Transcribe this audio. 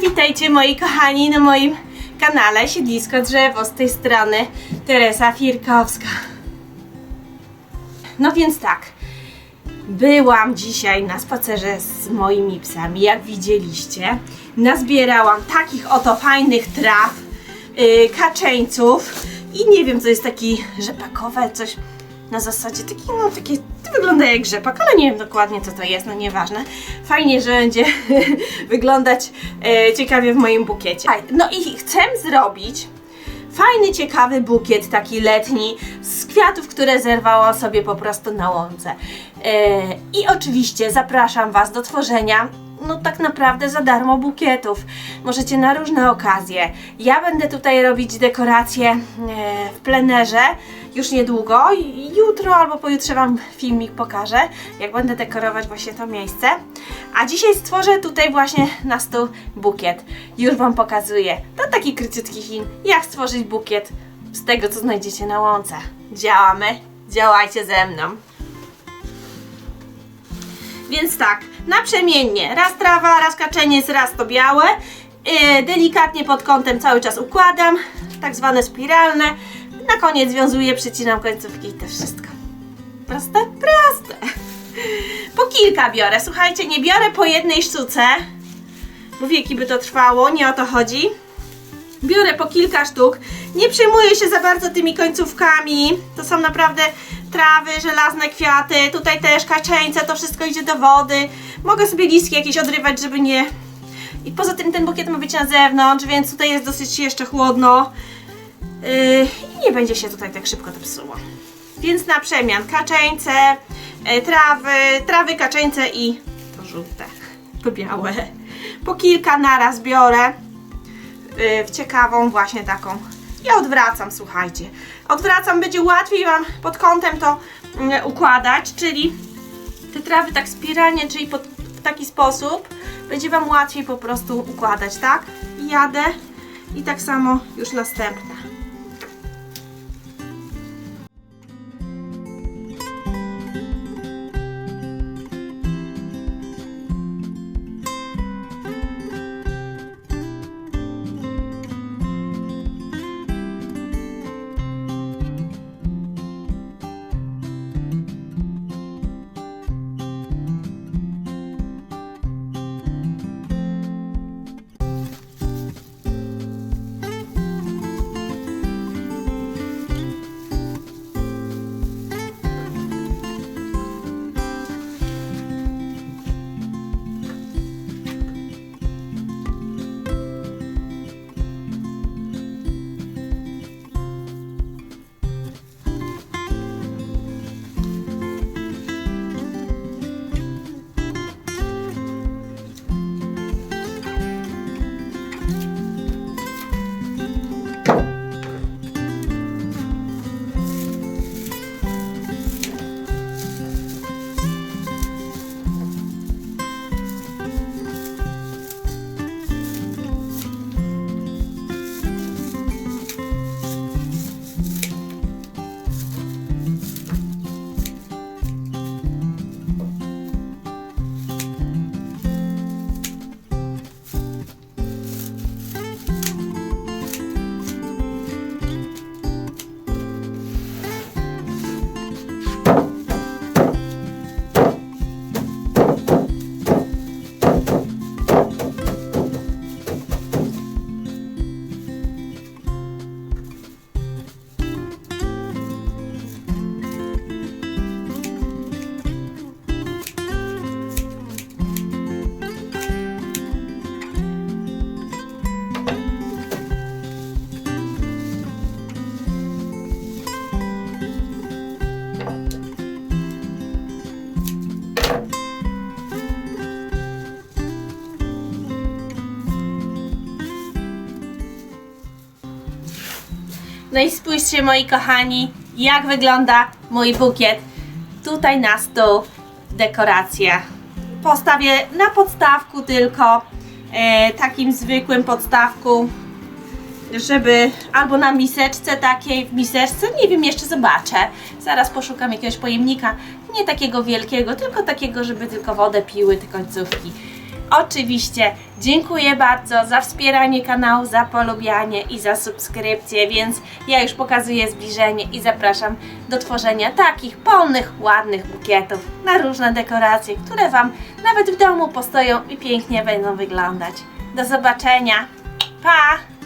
Witajcie moi kochani na moim kanale Siedlisko Drzewo z tej strony Teresa Firkowska. No więc tak, byłam dzisiaj na spacerze z moimi psami, jak widzieliście. Nazbierałam takich oto fajnych traw, yy, kaczeńców i nie wiem co jest taki rzepakowe, coś na zasadzie taki, no takie, wygląda jak rzepak, ale nie wiem dokładnie co to jest, no nieważne. Fajnie, że będzie wyglądać e, ciekawie w moim bukiecie. No i chcę zrobić fajny, ciekawy bukiet, taki letni, z kwiatów, które zerwałam sobie po prostu na łące. E, I oczywiście zapraszam Was do tworzenia no tak naprawdę za darmo bukietów. Możecie na różne okazje. Ja będę tutaj robić dekoracje e, w plenerze już niedługo. Jutro albo pojutrze Wam filmik pokażę, jak będę dekorować właśnie to miejsce. A dzisiaj stworzę tutaj właśnie na stół bukiet. Już Wam pokazuję. To taki króciutki film, jak stworzyć bukiet z tego, co znajdziecie na łące. Działamy? Działajcie ze mną. Więc tak, naprzemiennie, raz trawa, raz kaczeniec, raz to białe. Yy, delikatnie pod kątem cały czas układam, tak zwane spiralne. Na koniec związuję, przycinam końcówki i to wszystko. Proste? Proste. Po kilka biorę, słuchajcie, nie biorę po jednej sztuce, bo wieki by to trwało, nie o to chodzi. Biorę po kilka sztuk. Nie przejmuję się za bardzo tymi końcówkami. To są naprawdę trawy, żelazne kwiaty. Tutaj też kaczeńce, to wszystko idzie do wody. Mogę sobie listki jakieś odrywać, żeby nie... I poza tym ten bukiet ma być na zewnątrz, więc tutaj jest dosyć jeszcze chłodno. Yy, I nie będzie się tutaj tak szybko to psuło. Więc na przemian kaczeńce, e, trawy, trawy, kaczeńce i to żółte, to białe. Po kilka naraz biorę y, w ciekawą właśnie taką. I odwracam, słuchajcie. Odwracam, będzie łatwiej Wam pod kątem to mm, układać, czyli te trawy tak spiralnie, czyli pod, w taki sposób będzie Wam łatwiej po prostu układać, tak? I jadę i tak samo już następna. No i spójrzcie moi kochani, jak wygląda mój bukiet. Tutaj na stół dekoracja. Postawię na podstawku tylko, e, takim zwykłym podstawku, żeby albo na miseczce takiej, w miseczce, nie wiem, jeszcze zobaczę. Zaraz poszukam jakiegoś pojemnika, nie takiego wielkiego, tylko takiego, żeby tylko wodę piły te końcówki. Oczywiście dziękuję bardzo za wspieranie kanału, za polubianie i za subskrypcję, więc ja już pokazuję zbliżenie i zapraszam do tworzenia takich pełnych, ładnych bukietów na różne dekoracje, które Wam nawet w domu postoją i pięknie będą wyglądać. Do zobaczenia. Pa!